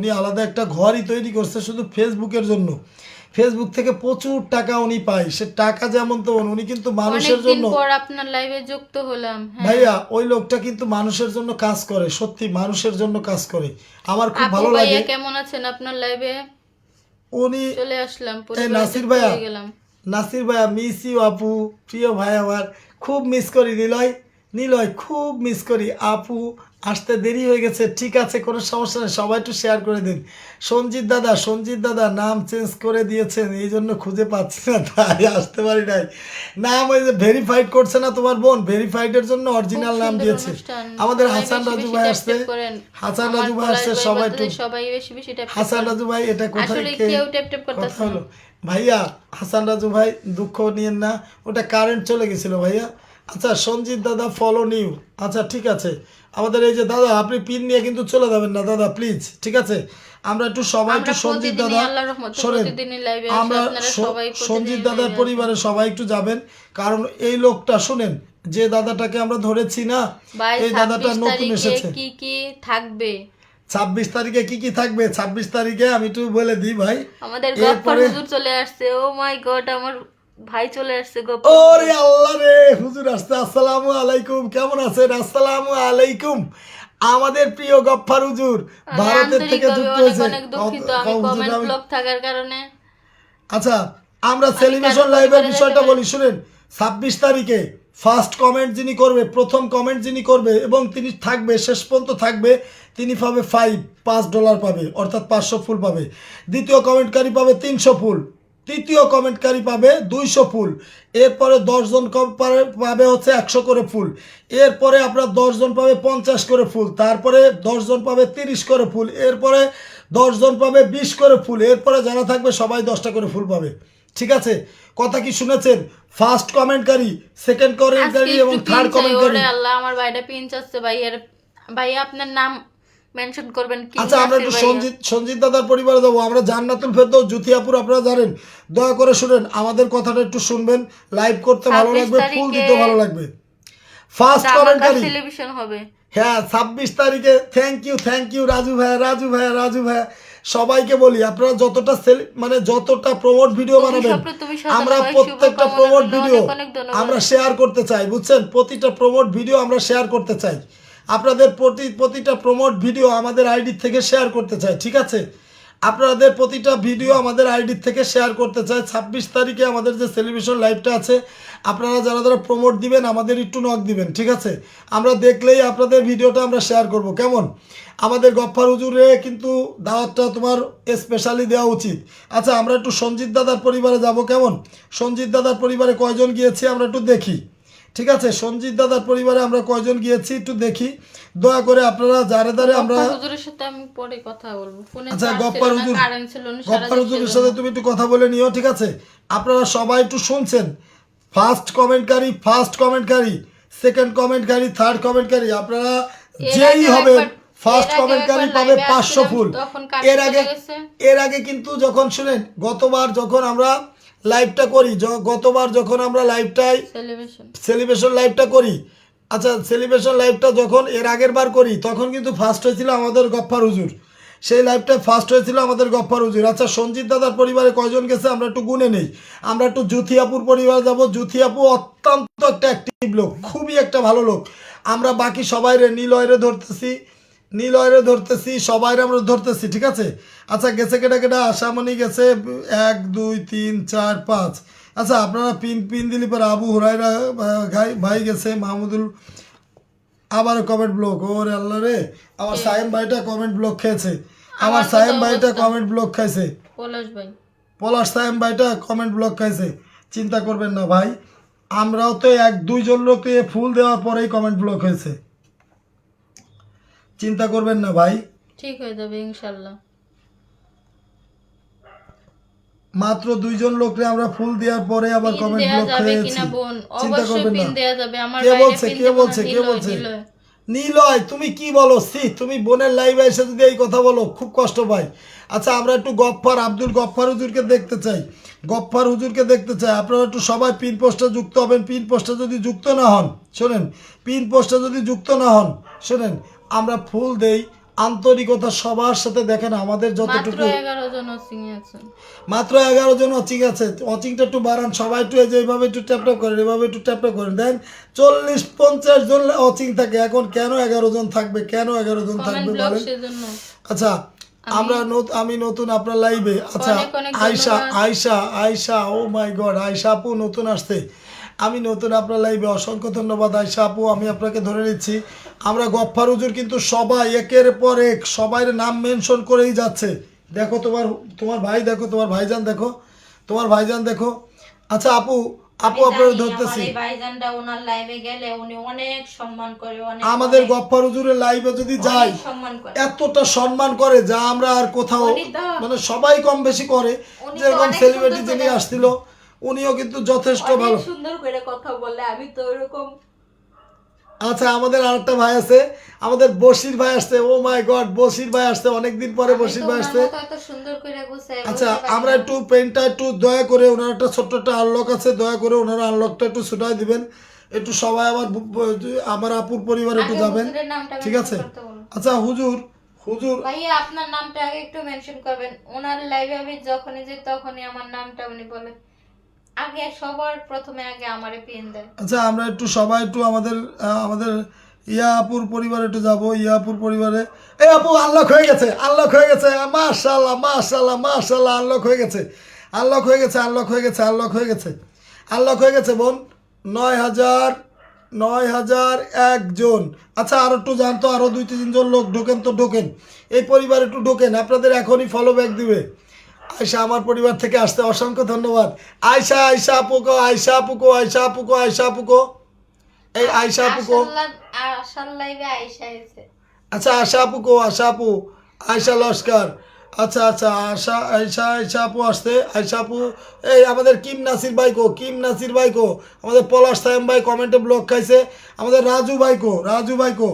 উনি আলাদা একটা ঘরই তৈরি করছে শুধু ফেসবুকের জন্য। ফেসবুক থেকে প্রচুর টাকা উনি পায়। সে টাকা যেমন তেমন উনি কিন্তু মানুষের জন্য পর আপনার লাইভে যুক্ত হলাম হ্যাঁ। ভাইয়া ওই লোকটা কিন্তু মানুষের জন্য কাজ করে সত্যি মানুষের জন্য কাজ করে। আমার খুব ভালো লাগে। কেমন আছেন আপনার লাইভে উনি চলে আসলাম নাসির ভাইয়া। নাসির ভাইয়া মিস ইউ আপু। প্রিয় ভাই আমার খুব মিস করি নিলয়। নিলয় খুব মিস করি আপু। আসতে দেরি হয়ে গেছে। ঠিক আছে কোনো সমস্যা নেই সবাই একটু শেয়ার করে দিন। সঞ্জিত দাদা সঞ্জিত দাদা নাম চেঞ্জ করে দিয়েছেন এই জন্য খুঁজে পাচ্ছি না তাই আসতে পারি নাই। নাম ওই যে ভেরিফাইড করছে না তোমার বোন? ভেরিফাইডের জন্য অরিজিনাল নাম দিয়েছে। আমাদের হাসান রাজু ভাই আসছে। হাসান রাজু ভাই আসছে সবাই একটু হাসান রাজু ভাই এটা কোথায় কথা করতেছে হলো? ভাইয়া হাসান রাজু ভাই দুঃখ নিয়েন না ওটা কারেন্ট চলে গেছিল ভাইয়া। আচ্ছা সঞ্জিত দাদা ফলো নিউ আচ্ছা ঠিক আছে। আমাদের এই যে দাদা আপনি পিন নিয়ে কিন্তু চলে যাবেন না দাদা প্লিজ ঠিক আছে? আমরা একটু সবাই একটু সঞ্জিত দাদা শোনেন আমরা সঞ্জিত দাদার আসেন। পরিবারে সবাই একটু যাবেন। কারণ এই লোকটা শুনেন যে দাদাটাকে আমরা ধরেছি না এই দাদাটা নতুন এসেছে। কি কি থাকবে? ছাব্বিশ তারিখে কি কি থাকবে? ছাব্বিশ তারিখে আমি একটু বলে দিই ভাই। আমাদের চলে আসছে। ও মাই গড আমার ভাই চলে আসছে গফফার ওরে আল্লাহ রে হুজুর আসতে আসসালামু আলাইকুম। কেমন আছেন? আসসালামু আলাইকুম। আমাদের প্রিয় গফফার হুজুর ভারতের থেকে যুক্ত হয়েছে। অনেক দুঃখিত আমি কমেন্ট ব্লক থাকার কারণে। আচ্ছা আমরা সেলিব্রেশন লাইভের বিষয়টা বলি শুনেন। ছাব্বিশ তারিখে ফার্স্ট কমেন্ট যিনি করবে প্রথম কমেন্ট যিনি করবে এবং তিনি থাকবে শেষ পর্যন্ত থাকবে তিনি পাবে ফাইভ পাঁচ ডলার পাবে অর্থাৎ পাঁচশো ফুল পাবে। দ্বিতীয় কমেন্টকারী পাবে তিনশো ফুল। তৃতীয় কমেন্টকারী পাবে দুইশো ফুল। এরপরে দশজন পাবে হচ্ছে একশো করে ফুল। এরপরে আপনার দশজন পাবে পঞ্চাশ করে ফুল। তারপরে দশজন পাবে তিরিশ করে ফুল। এরপরে দশজন পাবে বিশ করে ফুল। এরপরে যারা থাকবে সবাই দশটা করে ফুল পাবে। ঠিক আছে? কথা কি শুনেছেন? ফার্স্ট কমেন্টকারী সেকেন্ড কমেন্টকারী এবং থার্ড কমেন্টকারী। আল্লাহ আমার ভাইটা পিন চাচ্ছে ভাইয়ের ভাই আপনার নাম মেনশন করবেন কি আচ্ছা আমরা একটু সঞ্জিত সঞ্জিত দাদার পরিবারে যাব। আমরা জান্নাতুল ফেরদৌস জুথিয়াপুর আপনারা জানেন। দয়া করে শুনেন আমাদের কথাটা একটু শুনবেন লাইভ করতে ভালো লাগবে ফুল দিতে ভালো লাগবে। ফার্স্ট সেলিব্রেশন হবে। হ্যাঁ ছাব্বিশ তারিখে। Thank you thank you Raju ভাইয়া রাজু ভাইয়া রাজু ভাইয়া। সবাইকে বলি আপনারা যতটা সেল মানে যতটা প্রমোট ভিডিও বানাবেন আমরা প্রত্যেকটা প্রমোট ভিডিও। আমরা শেয়ার করতে চাই বুঝছেন? প্রতিটা প্রমোট ভিডিও আমরা শেয়ার করতে চাই। আপনাদের প্রতি প্রতিটা প্রমোট ভিডিও আমাদের আইডি থেকে শেয়ার করতে চাই, ঠিক আছে? আপনাদের প্রতিটা ভিডিও আমাদের আইডি থেকে শেয়ার করতে চাই। ছাব্বিশ তারিখে আমাদের যে সেলিব্রেশন লাইভটা আছে, আপনারা যারা যারা প্রমোট দিবেন, আমাদের একটু নক দিবেন, ঠিক আছে? আমরা দেখলেই আপনাদের ভিডিওটা আমরা শেয়ার করব। কেমন? আমাদের গফফার হুজুরে কিন্তু দাওয়াতটা তোমার স্পেশালি দেওয়া উচিত। আচ্ছা আমরা একটু সঞ্জিত দাদার পরিবারে যাব, কেমন? সঞ্জিত দাদার পরিবারে কয়জন গিয়েছি, আমরা একটু দেখি। ঠিক আছে সঞ্জিত দাদার পরিবারে আমরা কয়জন গিয়েছি একটু দেখি। দয়া করে আপনারা যারে দারে আমরা হুজুরের সাথে আমি পরে কথা বলব। ফোনে আচ্ছা গপ্পার হুজুর গপ্পার হুজুরের সাথে তুমি একটু কথা বলে নিও ঠিক আছে? আপনারা সবাই একটু শুনছেন। ফার্স্ট কমেন্টকারী ফার্স্ট কমেন্টকারী সেকেন্ড কমেন্টকারী থার্ড কমেন্টকারী আপনারা যেই হবে ফার্স্ট কমেন্টকারী পাবে পাঁচশো ফুল। এর আগে এর আগে কিন্তু যখন শুনেন গতবার যখন আমরা লাইভটা করি। গতবার যখন আমরা লাইভটাই সেলিব্রেশন সেলিব্রেশন লাইভটা করি আচ্ছা সেলিব্রেশন লাইভটা যখন এর আগের বার করি তখন কিন্তু ফার্স্ট হয়েছিল আমাদের গফফার হুজুর। সেই লাইভটা ফার্স্ট হয়েছিল আমাদের গফফার হুজুর। আচ্ছা সঞ্জিত দাদার পরিবারে কয়জন গেছে আমরা একটু গুনে নেই। আমরা একটু জুথিয়াপুর পরিবার যাব। জুথিয়াপু অত্যন্ত একটা অ্যাক্টিভ লোক খুবই একটা ভালো লোক। আমরা বাকি সবাই সবাইরে নীলয়রে ধরতেছি। নীলয়রে ধরতেছি সবাইরে আমরা ধরতেছি ঠিক আছে? আচ্ছা গেছে কেটা কেটা আশামণি গেছে এক দুই তিন চার পাঁচ। আচ্ছা আপনারা পিন পিন দিলি পরে আবু হুরাইরা গাই- ভাই গেছে মাহমুদুল আবার কমেন্ট ব্লক ওরে আল্লাহ রে। আমার সায়েম ভাইটা কমেন্ট ব্লক খেয়েছে। আমার সায়েম ভাইটা কমেন্ট ব্লক খাইছে। পলাশ ভাই। পলাশ সায়েম ভাইটা কমেন্ট ব্লক খাইছে। চিন্তা করবেন না ভাই। আমরাও তো এক দুইজন লোককে ফুল দেওয়ার পরেই কমেন্ট ব্লক হয়েছে। চিন্তা করবেন না ভাই। ঠিক হয়ে যাবে ইনশাল্লাহ। মাত্র দুইজন লোকরে আমরা ফুল দেওয়ার পরে আবার কমেন্ট ব্লক যাবে হয়েছি। চিন্তা করবেন না। দেয়া যাবে। আমার কে বলছে কে বলছে কে বলছে? নিলয়। নিলয় তুমি কি বলো? সি তুমি বোনের লাইভে এসে যদি এই কথা বলো খুব কষ্ট পাই। আচ্ছা আমরা একটু গফফার আব্দুল গফফার হুজুরকে দেখতে চাই। গফফার হুজুরকে দেখতে চাই। আপনারা একটু সবাই পিন পোস্টে যুক্ত হবেন। পিন পোস্টে যদি যুক্ত না হন শোনেন পিন পোস্টে যদি যুক্ত না হন শোনেন আমরা ফুল দেই আন্তরিকতা সবার সাথে দেখেন আমাদের যতটুকু মাত্র এগারো জন অচিং আছে। অচিংটা একটু বাড়ান সবাই একটু এইভাবে একটু ট্যাপ ট্যাপ করেন এভাবে একটু ট্যাপ ট্যাপ করেন। দেন চল্লিশ পঞ্চাশ জন অচিং থাকে এখন কেন এগারো জন থাকবে কেন এগারো জন থাকবে বলেন। আচ্ছা আমরা আমি নতুন আপনার লাইভে আচ্ছা Ayesha. Ayesha Ayesha oh my god Ayesha আপু নতুন আসছে। আমি নতুন আপনার লাইভে অসংখ্য ধন্যবাদ আয়শা আপু আমি আপনাকে ধরে নিচ্ছি। আমরা গফফার হুজুর কিন্তু সবাই একের পর এক সবাই নাম মেনশন করেই যাচ্ছে। দেখো তোমার তোমার ভাই দেখো তোমার ভাইজান দেখো। তোমার ভাইজান দেখো। আচ্ছা আপু আপু আপনার ধরতেছি। ভাইজানটা ওনার লাইভে গেলে উনি অনেক সম্মান করে অনেক আমাদের গফফার হুজুরের লাইভে যদি যাই সম্মান করে। এতটা সম্মান করে যা আমরা আর কোথাও মানে সবাই কম বেশি করে। যেরকম সেলিব্রিটি যিনি আসছিল উনিও কিন্তু যথেষ্ট ভালো। সুন্দর করে কথা বলে আমি তো ওরকম। আচ্ছা আমাদের আরেকটা ভাই আছে। আমাদের বশির ভাই আসছে। ও মাই গড বশির ভাই আসছে। অনেকদিন পরে বশির ভাই আসছে। আচ্ছা আমরা একটু পেনটা একটু দয়া করে ওনার একটা ছোট্ট একটা আনলক আছে দয়া করে ওনারা আনলকটা একটু ছুটাই দিবেন। একটু সবাই আমার আমার আপুর পরিবার একটু যাবেন। ঠিক আছে? আচ্ছা হুজুর হুজুর। ভাইয়া আপনার নামটা আগে একটু মেনশন করবেন। ওনার লাইভে আমি যখনই যাই তখনই আমার নামটা উনি বলে। আগে, সবার প্রথমে আগে আমারে পিন দেয় আচ্ছা আমরা একটু সবাই একটু আমাদের আমাদের ইয়া আপুর পরিবারে একটু যাব ইয়া আপুর পরিবারে। এই আপু আনলক হয়ে গেছে আনলক হয়ে গেছে মাশাল্লাহ মাশাল্লাহ মাশাল্লাহ আনলক হয়ে গেছে। আনলক হয়ে গেছে আনলক হয়ে গেছে আনলক হয়ে গেছে। আনলক হয়ে গেছে, বোন, নয় হাজার নয় হাজার একজন আচ্ছা আর একটু জানতো আরও দুই তিনজন লোক ঢোকেন তো, ঢোকেন। এই পরিবারে একটু ঢোকেন, আপনাদের এখনই ফলো ব্যাক দিবে। আয়সা আমার পরিবার থেকে আসতে অসংখ্য ধন্যবাদ। আয়সা আয়সা আপুকো আয়সা আপুকো আয়সা আপুকো আয়সা আপুকো এই আয়সা এসে আচ্ছা আশা আপু কো আশা আপু। আয়সা লস্কর। আচ্ছা আচ্ছা আশা আয়সা আয়সা আপু আসতে আয়সা আপু এই আমাদের কিম নাসির ভাই কো কিম নাসির ভাই কো আমাদের পলাশ সাহেব ভাই কমেন্টে ব্লক খাইছে। আমাদের রাজু ভাই কো রাজু ভাই কো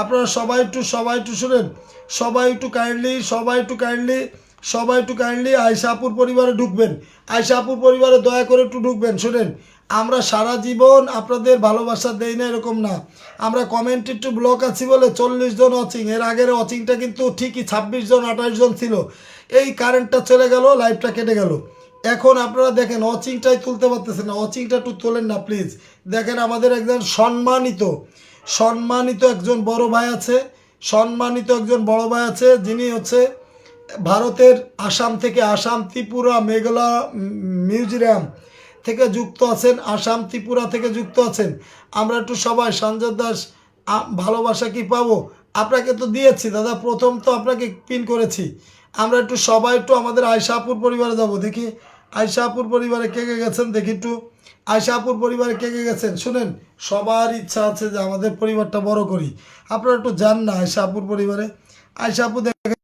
আপনারা সবাই একটু সবাই একটু শুনেন। সবাই একটু কাইন্ডলি সবাই একটু কাইন্ডলি সবাই একটু কাইন্ডলি আয়সা আপুর পরিবারে ঢুকবেন। আয়সা আপুর পরিবারে দয়া করে একটু ঢুকবেন, শুনেন। আমরা সারা জীবন আপনাদের ভালোবাসা দেই না, এরকম না। আমরা কমেন্ট একটু ব্লক আছি বলে চল্লিশ জন অচিং এর আগের অচিংটা কিন্তু ঠিকই ছাব্বিশ জন আঠাশ জন ছিল। এই কারেন্টটা চলে গেল লাইফটা কেটে গেল। এখন আপনারা দেখেন অচিংটাই তুলতে পারতেছেন না। অচিংটা একটু তোলেন না প্লিজ দেখেন আমাদের একজন সম্মানিত সম্মানিত একজন বড় ভাই আছে, সম্মানিত একজন বড় ভাই আছে, যিনি হচ্ছে ভারতের আসাম থেকে আসাম, ত্রিপুরা মেঘালয় মিউজিয়াম থেকে যুক্ত আছেন, আসাম, ত্রিপুরা থেকে যুক্ত আছেন। আমরা একটু সবাই, সঞ্জয় দাস ভালোবাসা কি পাবো? আপনাকে তো দিয়েছি, দাদা, প্রথম তো আপনাকে পিন করেছি। আমরা একটু সবাই একটু আমাদের আয়সাপুর পরিবারে যাব, দেখি। আয়সাপুর পরিবারে কে কে গেছেন? দেখি একটু। আয়সাপুর পরিবারে কে কে গেছেন? শুনেন, সবার ইচ্ছা আছে যে আমাদের পরিবারটা বড় করি। আপনারা একটু যান না আয়সাপুর পরিবারে। আয়সাপুর দেখেন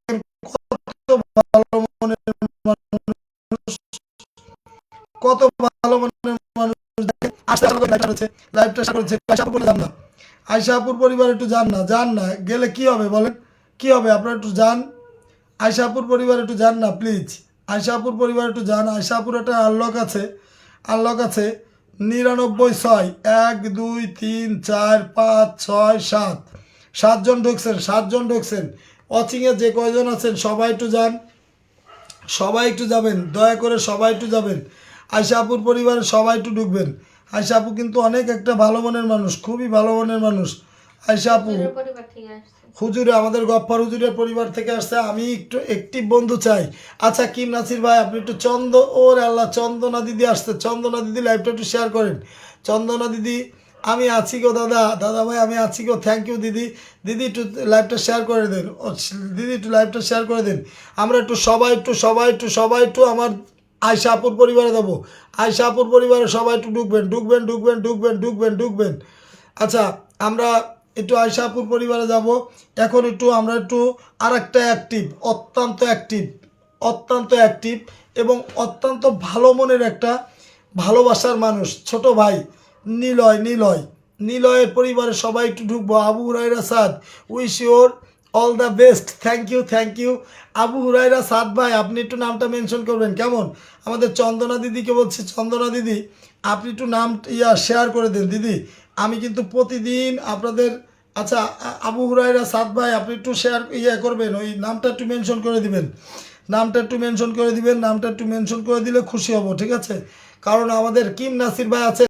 কত ভালো মনের মানুষ আসতে লাইভটা করেছে আয়সাপুর যান না। আয়সাপুর পরিবার একটু যান না যান না। গেলে কি হবে বলেন? কি হবে? আপনারা একটু যান। আয়সাপুর পরিবার একটু যান না প্লিজ আয়সাপুর পরিবার একটু যান। আয়সাপুর একটা আনলক আছে। আনলক আছে। নিরানব্বই ছয়। এক, দুই, তিন, চার, পাঁচ, ছয়, সাত। সাতজন ঢুকছেন সাতজন ঢুকছেন। অচিংয়ে যে কয়জন আছেন, সবাই একটু যান। সবাই একটু যাবেন। দয়া করে সবাই একটু যাবেন। আয়সাপুর পরিবারের সবাই একটু ঢুকবেন। আয়সাপু কিন্তু অনেক একটা ভালো মনের মানুষ খুবই ভালো মনের মানুষ। থেকে আসছে। হুজুরে আমাদের গপ্পার হুজুরের পরিবার থেকে আসছে। আমি একটু একটি বন্ধু চাই। আচ্ছা কিম নাসির ভাই আপনি একটু চন্দ ওর আল্লাহ চন্দনা দিদি আসছে। চন্দনা দিদি লাইভটা একটু শেয়ার করেন। চন্দনা দিদি আমি আছি গো দাদা। দাদা ভাই আমি আছি গো। থ্যাংক ইউ দিদি। দিদি একটু লাইভটা শেয়ার করে দেন। ও, দিদি একটু লাইভটা শেয়ার করে দেন। আমরা একটু সবাই একটু সবাই একটু সবাই একটু আমার আয়সাপুর পরিবারে দেবো। আয়সাপুর পরিবারে সবাই একটু ঢুকবেন ঢুকবেন ঢুকবেন ঢুকবেন ঢুকবেন ঢুকবেন। আচ্ছা আমরা একটু আয়সাপুর পরিবারে যাব। এখন একটু আমরা একটু আর একটা অ্যাক্টিভ অত্যন্ত অ্যাক্টিভ অত্যন্ত অ্যাক্টিভ এবং অত্যন্ত ভালো মনের একটা ভালোবাসার মানুষ, ছোট ভাই, নিলয় নিলয়। নিলয়ের পরিবারে সবাই একটু ঢুকবো। Abu Huraira Saad wish your all the best thank you thank you Abu Huraira Saad ভাই, আপনি একটু নামটা মেনশন করবেন, কেমন? আমাদের চন্দনা দিদিকে বলছি, চন্দনা দিদি, আপনি একটু নাম ইয়া শেয়ার করে দিন, দিদি। আমি কিন্তু প্রতিদিন আপনাদের আচ্ছা আবু হুরাইরা সাদ ভাই, আপনি একটু শেয়ার ইয়ে করবেন, ওই নামটা একটু মেনশন করে দিবেন। নামটা একটু মেনশন করে দিবেন, নামটা একটু মেনশন করে দিলে খুশি হব, ঠিক আছে? কারণ আমাদের কিম নাসির ভাই আছে।